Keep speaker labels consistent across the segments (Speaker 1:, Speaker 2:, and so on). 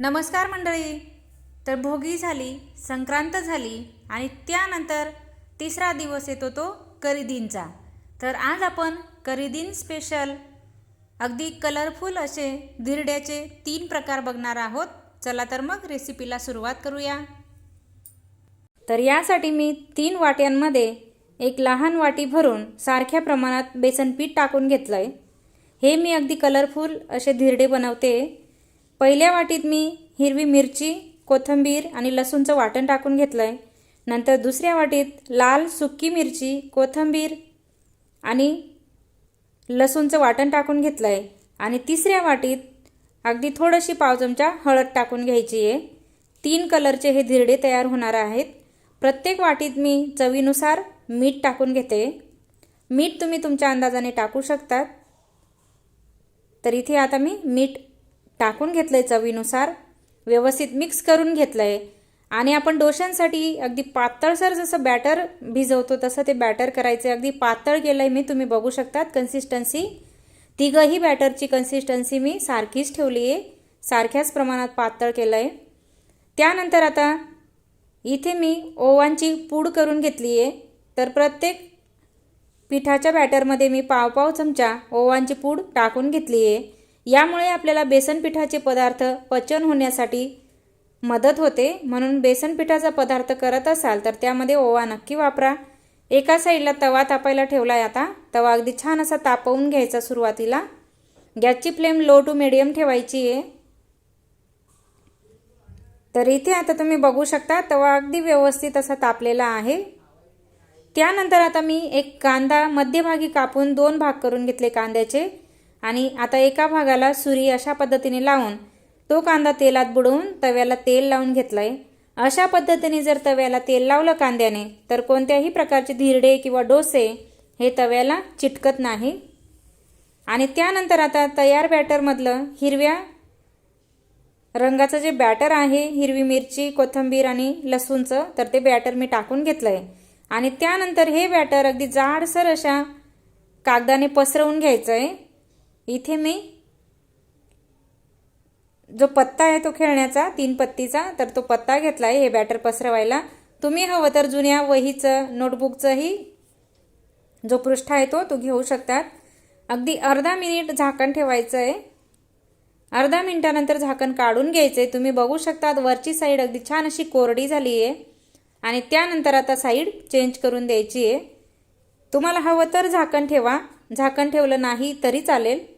Speaker 1: नमस्कार मंडळी. तर भोगी झाली संक्रांत झाली आणि त्यानंतर तिसरा दिवस येतो तो करिदीनचा तर आज आपण करिदीन स्पेशल अगदी कलरफुल असे धिरड्याचे तीन प्रकार बघणार आहोत. चला तर मग रेसिपीला सुरुवात करूया. तर यासाठी मी तीन वाट्यांमध्ये एक लहान वाटी भरून सारख्या प्रमाणात बेसन पीठ टाकून घेतलं आहे हे मी अगदी कलरफुल असे धिरडे बनवते. पहिल्या वाटीत मी हिरवी मिरची कोथिंबीर आणि लसूणचं वाटण टाकून घेतलं आहे नंतर दुसऱ्या वाटीत लाल सुक्की मिरची कोथिंबीर आणि लसूणचं वाटण टाकून घेतलं आहे आणि तिसऱ्या वाटीत अगदी थोडीशी पाव चमचा हळद टाकून घ्यायची आहे. तीन कलरचे हे धिरडे तयार होणार आहेत. प्रत्येक वाटीत मी चवीनुसार मीठ टाकून घेते. मीठ तुम्ही तुमच्या अंदाजाने टाकू शकतात. तर इथे आता मी मीठ टाकून घेतलं आहे चवीनुसार व्यवस्थित मिक्स करून घेतलं आहे आणि आपण डोशांसाठी अगदी पातळसर जसं बॅटर भिजवतो तसं ते बॅटर करायचं अगदी पातळ केलं आहे मी तुम्ही बघू शकतात कन्सिस्टन्सी तिघंही बॅटरची कन्सिस्टन्सी मी सारखीच ठेवली आहे सारख्याच प्रमाणात पातळ केलं आहे त्यानंतर आता इथे मी ओवांची पूड करून घेतली आहे तर प्रत्येक पिठाच्या बॅटरमध्ये मी पाव पाव चमचा ओवांची पूड टाकून घेतली आहे यामुळे आपल्याला बेसन पिठाचे पदार्थ पचन होण्यासाठी मदत होते. म्हणून बेसन पिठाचा पदार्थ करत असाल तर त्यामध्ये ओवा नक्की वापरा. एका साईडला तवा तापायला ठेवला आहे आता. तवा अगदी छान असा तापवून घ्यायचा सुरुवातीला. गॅसची फ्लेम लो टू मिडियम ठेवायची आहे. तर इथे आता तुम्ही बघू शकता तवा अगदी व्यवस्थित असा तापलेला आहे. त्यानंतर आता मी एक कांदा मध्यभागी कापून दोन भाग करून घेतले कांद्याचे. आणि आता एका भागाला सुरी अशा पद्धतीने लावून तो कांदा तेलात बुडवून तव्याला तेल लावून घेतला आहे अशा पद्धतीने जर तव्याला तेल लावलं कांद्याने तर कोणत्याही प्रकारचे धिरडे किंवा डोसे हे तव्याला चिटकत नाही. आणि त्यानंतर आता तयार बॅटरमधलं हिरव्या रंगाचं जे बॅटर आहे हिरवी मिरची कोथिंबीर आणि लसूणचं तर ते बॅटर मी टाकून घेतलं आहे आणि त्यानंतर हे बॅटर अगदी जाडसर अशा कागदाने पसरवून घ्यायचं आहे इथे मी जो पत्ता आहे तो खेळण्याचा तीन पत्तीचा तर तो पत्ता घेतला आहे हे बॅटर पसरवायला. तुम्ही हवं तर जुन्या वहीचं नोटबुकचंही जो पृष्ठ आहे तो तो घेऊ शकतात. अगदी अर्धा मिनिट झाकण ठेवायचं आहे. अर्धा मिनिटानंतर झाकण काढून घ्यायचं आहे. तुम्ही बघू शकतात वरची साईड अगदी छान अशी कोरडी झाली आहे. आणि त्यानंतर आता साईड चेंज करून द्यायची आहे. तुम्हाला हवं तर झाकण ठेवा. झाकण ठेवलं नाही तरी चालेल.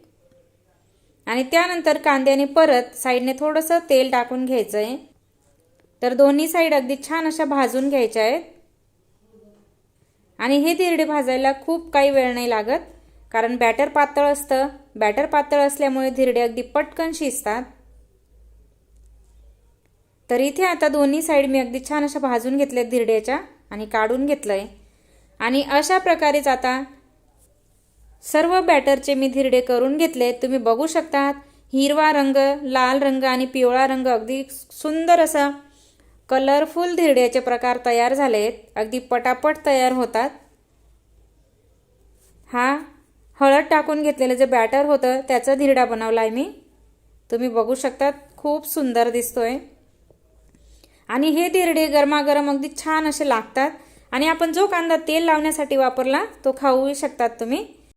Speaker 1: आणि त्यानंतर कांद्याने परत साईडने थोडंसं तेल टाकून घ्यायचं आहे तर दोन्ही साईड अगदी छान अशा भाजून घ्यायच्या आहेत. आणि हे धिरडे भाजायला खूप काही वेळ नाही लागत कारण बॅटर पातळ असतं. बॅटर पातळ असल्यामुळे धिरडे अगदी पटकन शिजतात. तर इथे आता दोन्ही साईड मी अगदी छान अशा भाजून घेतल्या धिरड्याच्या आणि काढून घेतलं आहे आणि अशा प्रकारेच आता सर्व बॅटरचे मी धिरडे करून घेतले. तुम्ही बघू शकतात हिरवा रंग लाल रंग आणि पिवळा रंग अगदी सुंदर असा कलरफुल धिरड्याचे प्रकार तयार झाले आहेत अगदी पटापट तयार होतात. हा हळद टाकून घेतलेलं जे बॅटर होतं त्याचा धिरडा बनवला आहे मी. तुम्ही बघू शकतात खूप सुंदर दिसतोय. आणि हे धिरडे गरमागरम अगदी छान असे लागतात. आणि आपण जो कांदा तेल लावण्यासाठी वापरला तो खाऊ शकतात तुम्ही.